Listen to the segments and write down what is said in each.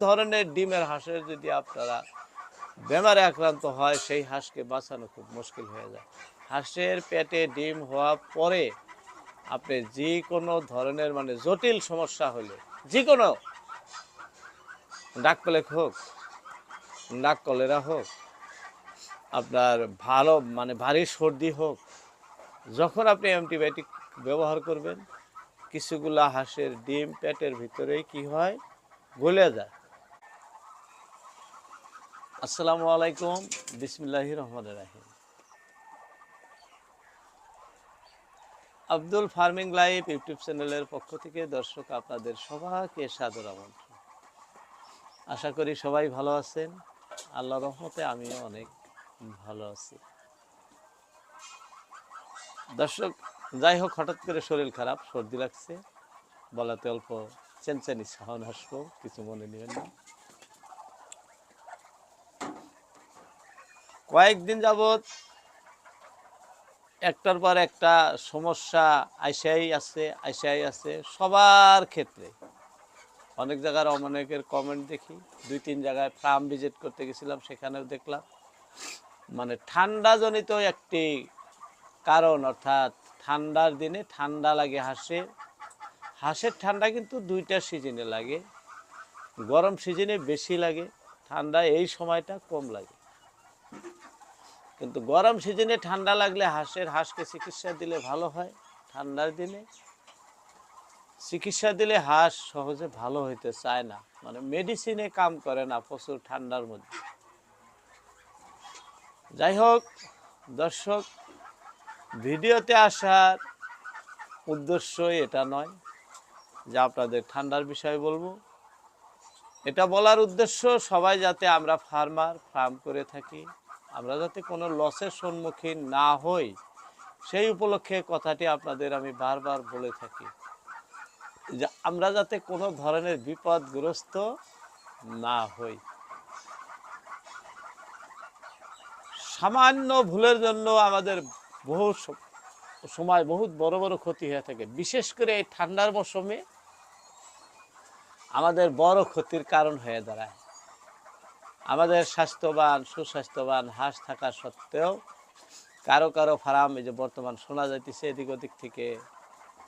ধরনের ডিমের হাঁসের যদি আপনারা বেমারে আক্রান্ত হয়, সেই হাঁসকে বাঁচানো খুব মুশকিল হয়ে যায়। হাঁসের পেটে ডিম হওয়া পরে আপনি যে কোনো ধরনের মানে জটিল সমস্যা হলে যে কোনো ডাক প্লেগ হোক ডাক কলেরা হোক, আপনার ভালো মানে ভারী সর্দি হোক, যখন আপনি অ্যান্টিবায়োটিক ব্যবহার করবেন, কিছুগুলা হাঁসের ডিম পেটের ভিতরেই কি হয়, গলে যায়। আসসালামু আলাইকুম। বিসমিল্লাহ রহমান রাহিম। আব্দুল ফার্মিং লাইভ ইউটিউব চ্যানেলের পক্ষ থেকে দর্শক আপনাদের সবাইকে সাদর আমন্ত্রণ। আশা করি সবাই ভালো আছেন। আল্লাহ রহমতে আমিও অনেক ভালো আছি। দর্শক, যাই হোক, হঠাৎ করে শরীর খারাপ, সর্দি লাগছে। বলাতে অল্প চেনচেনি সাহন হাসবো কিছু মনে নেবেন না। কয়েকদিন যাবৎ একটার পর একটা সমস্যা আইসাই আছে আইসাই আছে সবার ক্ষেত্রে। অনেক জায়গার অনেকের কমেন্ট দেখি, দুই তিন জায়গায় ফার্ম ভিজিট করতে গেছিলাম, সেখানেও দেখলাম। মানে ঠান্ডাজনিত একটি কারণ, অর্থাৎ ঠান্ডার দিনে ঠান্ডা লাগে হাঁসের হাঁসের ঠান্ডা কিন্তু দুইটা সিজনে লাগে, গরম সিজনে বেশি লাগে, ঠান্ডা এই সময়টা কম লাগে। কিন্তু গরম সিজনে ঠান্ডা লাগলে হাঁসের হাঁসকে চিকিৎসা দিলে ভালো হয়, ঠান্ডার দিনে। চিকিৎসা দিলে হাঁস সহজে ভালো হইতে চায় না। মানে মেডিসিনে কাম করে না প্রচুর ঠান্ডার মধ্যে। যাই হোক, দর্শক, ভিডিওতে আসার উদ্দেশ্যই এটা নয় যে আপনাদের ঠান্ডার বিষয়ে বলব। এটা বলার উদ্দেশ্য সবাই যাতে আমরা ফার্মার, ফার্ম করে থাকি। আমরা যাতে কোনো লসের সম্মুখীন না হই, সেই উপলক্ষে কথাটি আপনাদের আমি বারবার বলে থাকি যে আমরা যাতে কোনো ধরনের বিপদগ্রস্ত না হই। সামান্য ভুলের জন্য আমাদের বহু সময় বহুত বড় বড় ক্ষতি হয়ে থাকে, বিশেষ করে এই ঠান্ডার মৌসুমে আমাদের বড় ক্ষতির কারণ হয়ে দাঁড়ায়। আমাদের স্বাস্থ্যবান, সুস্বাস্থ্যবান হাঁস থাকা সত্ত্বেও কারও কারও ফার্ম এই যে বর্তমান শোনা যাইতেছে, এদিক ওদিক থেকে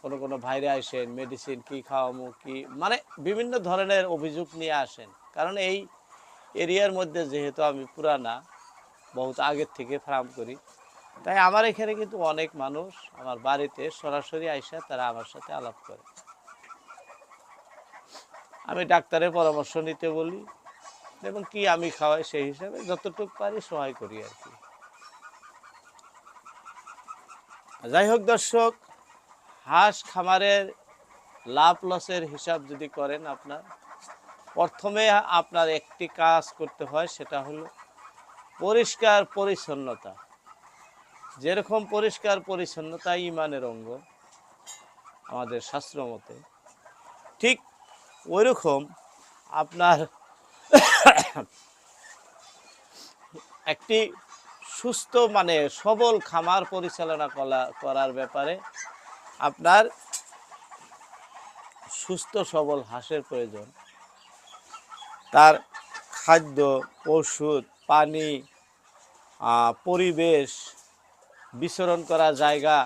কোনো কোনো ভাইরে আসেন মেডিসিন কি খাওয়ামো, কি মানে বিভিন্ন ধরনের অভিযোগ নিয়ে আসেন। কারণ এই এরিয়ার মধ্যে যেহেতু আমি পুরানা, বহুত আগের থেকে ফার্ম করি, তাই আমার এখানে কিন্তু অনেক মানুষ আমার বাড়িতে সরাসরি আইসা তারা আমার সাথে আলাপ করে। আমি ডাক্তারের পরামর্শ নিতে বলি এবং কি আমি খাওয়াই সেই হিসাবে যতটুকু পারি সহায় করি আর কি। যাই হোক দর্শক, হাঁস খামারের লাভ লসের হিসাব যদি করেন আপনার, প্রথমে আপনার একটি কাজ করতে হয় সেটা হলো পরিষ্কার পরিচ্ছন্নতা। যেরকম পরিষ্কার পরিচ্ছন্নতা ইমানের অঙ্গ আমাদের শাস্ত্র মতে, ঠিক ওইরকম আপনার একটি সুস্থ মানে সবল খামার পরিচালনা করা করার ব্যাপারে আপনার সুস্থ সবল হাঁসের প্রয়োজন। তার খাদ্য, ওষুধ, পানি পরিবেশ, বিচরণ করা জায়গা,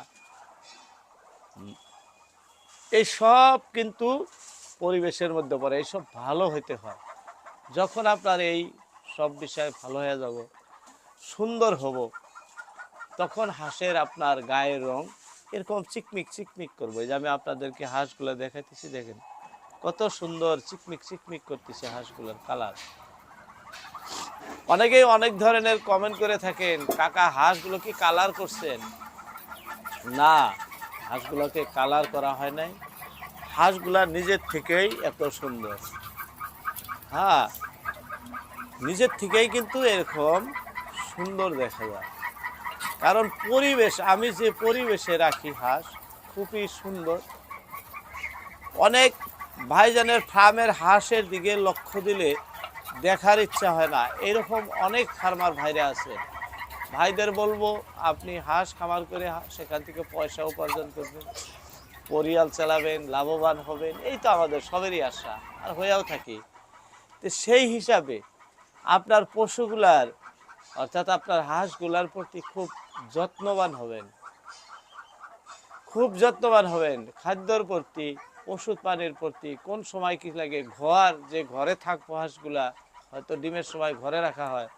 এই সব কিন্তু পরিবেশের মধ্যে পড়ে এইসব ভালো হইতে হয়। যখন আপনার এই সব বিষয়ে ভালো হয়ে যাব, সুন্দর হব, তখন হাঁসের আপনার গায়ের রং এরকম চিকমিক চিকমিক করব। যে আমি আপনাদেরকে হাঁসগুলো দেখাইতেছি, দেখেন। কত সুন্দর চিকমিক চিকমিক করতেছে হাঁসগুলোর কালার। অনেকেই অনেক ধরনের কমেন্ট করে থাকেন, কাকা, হাঁসগুলো কি কালার করছেন? না, হাঁসগুলোকে কালার করা হয় নাই। হাঁসগুলা নিজের থেকেই এত সুন্দর। হ্যাঁ নিজের থেকেই কিন্তু এরকম সুন্দর দেখা যায়। কারণ পরিবেশ, আমি যে পরিবেশে রাখি হাঁস, খুবই সুন্দর। অনেক ভাইজানের ফার্মের হাঁসের দিকে লক্ষ্য দিলে দেখার ইচ্ছা হয় না। এরকম অনেক ফার্মার ভাইরা আছে। ভাইদের বলব, আপনি হাঁস খামার করে সেখান থেকে পয়সা উপার্জন করবেন, পরিয়াল চালাবেন, লাভবান হবেন, এই তো আমাদের সবেরই আশা। আর হয়েও থাকি। তো সেই হিসাবে আপনার পশুগুলার, অর্থাৎ আপনার হাঁসগুলার প্রতি খুব যত্নবান হবেন। খুব যত্নবান হবেন। খাদ্যর প্রতি, ওষুধ পানির প্রতি, কোন সময় কি লাগে ঘর, যে ঘরে থাকব হাঁসগুলা, হয়তো ডিমের সময় ঘরে রাখা হয়,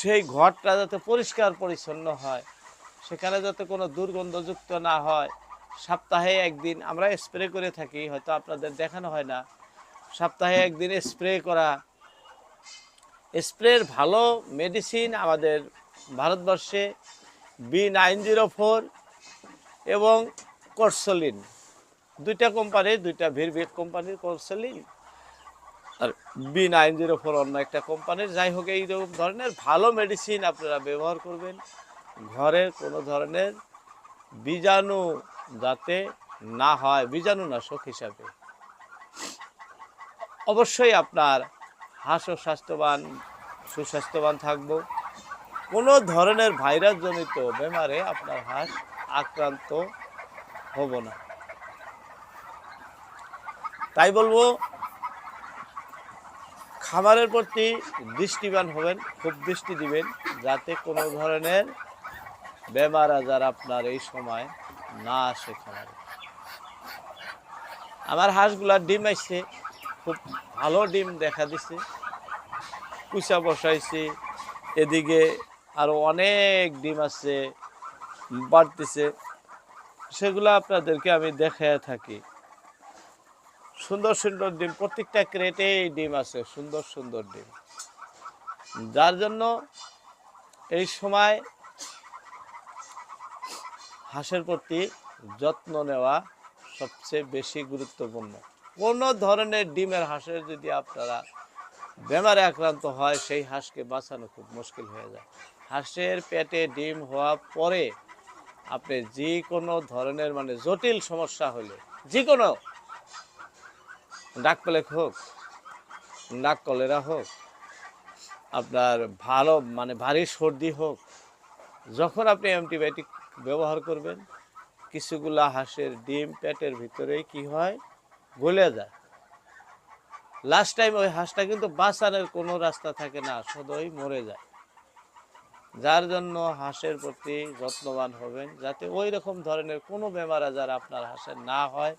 সেই ঘরটা যাতে পরিষ্কার পরিচ্ছন্ন হয়, সেখানে যাতে কোনো দুর্গন্ধযুক্ত না হয়, সপ্তাহে একদিন আমরা স্প্রে করে থাকি, হয়তো আপনাদের দেখানো হয় না। সপ্তাহে একদিন স্প্রে করা। স্প্রের ভালো মেডিসিন আমাদের ভারতবর্ষে বি নাইন জিরো ফোর এবং কোর্সলিন দুইটা কোম্পানির দুইটা ভির ভিরভিট কোম্পানির কোর্সলিন আর বি নাইন জিরো ফোর অন্য একটা কোম্পানির যাই হোক এইরকম ধরনের ভালো মেডিসিন আপনারা ব্যবহার করবেন। ঘরের কোনো ধরনের বীজাণু যাতে না হয় বীজাণু নাশক হিসাবে। অবশ্যই আপনার হাঁসও স্বাস্থ্যবান, সুস্বাস্থ্যবান থাকব। কোনো ধরনের ভাইরাস জনিত বেমারে আপনার হাঁস আক্রান্ত হব না। তাই বলব খাবারের প্রতি দৃষ্টিবান হবেন, খুব দৃষ্টি দিবেন, যাতে কোনো ধরনের বেমার আজার আপনার এই সময় না আসে খামারে। আমার হাঁসগুলার ডিম আসছে খুব ভালো ডিম দেখা দিছে। কুচা বসাইছি, এদিকে আরও অনেক ডিম আছে, বাড়তেছে। সেগুলো আপনাদেরকে আমি দেখায় থাকি। সুন্দর সুন্দর ডিম, প্রত্যেকটা ক্রেটেই ডিম আছে, সুন্দর সুন্দর ডিম। যার জন্য এই সময় হাঁসের প্রতি যত্ন নেওয়া সবচেয়ে বেশি গুরুত্বপূর্ণ। কোনো ধরনের ডিমের হাঁসের যদি আপনারা বেমারে আক্রান্ত হয়, সেই হাঁসকে বাঁচানো খুব মুশকিল হয়ে যায়। হাঁসের পেটে ডিম হওয়া পরে আপনি যে কোনো ধরনের মানে জটিল সমস্যা হলে যে কোনো ডাক প্লেক হোক ডাক কলেরা হোক, আপনার ভালো মানে ভারী সর্দি হোক, যখন আপনি অ্যান্টিবায়োটিক ব্যবহার করবেন, কিছুগুলা হাঁসের ডিম পেটের ভিতরেই কি হয় গলে যায়। লাস্ট টাইম ওই হাঁসটা কিন্তু বাঁচানোর কোনো রাস্তা থাকে না, সদয় মরে যায়। যার জন্য হাঁসের প্রতি যত্নবান হবেন, যাতে ওই রকম ধরনের কোনো বেমার আজার আপনার হাঁসের না হয়।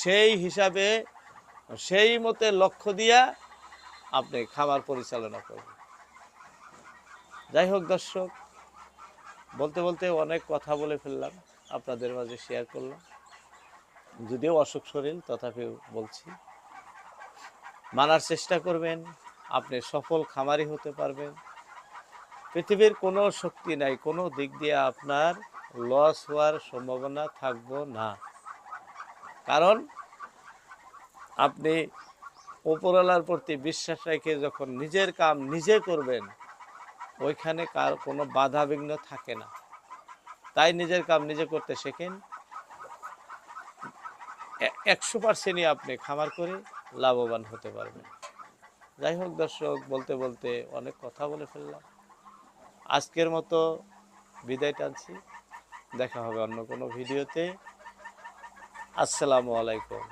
সেই হিসাবে, সেই মতে লক্ষ্য দিয়া আপনি খাবার পরিচালনা করবেন। যাই হোক দর্শক, বলতে বলতে অনেক কথা বলে ফেললাম, আপনাদের মাঝে শেয়ার করলাম। যদিও অসুখ শরীর, তথাপিও বলছি। মানার চেষ্টা করবেন, আপনি সফল খামারি হতে পারবেন। পৃথিবীর কোনো শক্তি নাই, কোনো দিক দিয়ে আপনার লস হওয়ার সম্ভাবনা থাকব না। কারণ, আপনি ওপরওয়ালার প্রতি বিশ্বাস রেখে যখন নিজের কাম নিজে করবেন, ওইখানে কার কোনো বাধা বিঘ্ন থাকে না। তাই নিজের কাম নিজে করতে শেখেন। একশো পার্সেন্টই আপনি খামার করে লাভবান হতে পারবেন। যাই হোক দর্শক, বলতে বলতে অনেক কথা বলে ফেললাম। আজকের মতো বিদায় টানছি। দেখা হবে অন্য কোনো ভিডিওতে। আসসালামু আলাইকুম।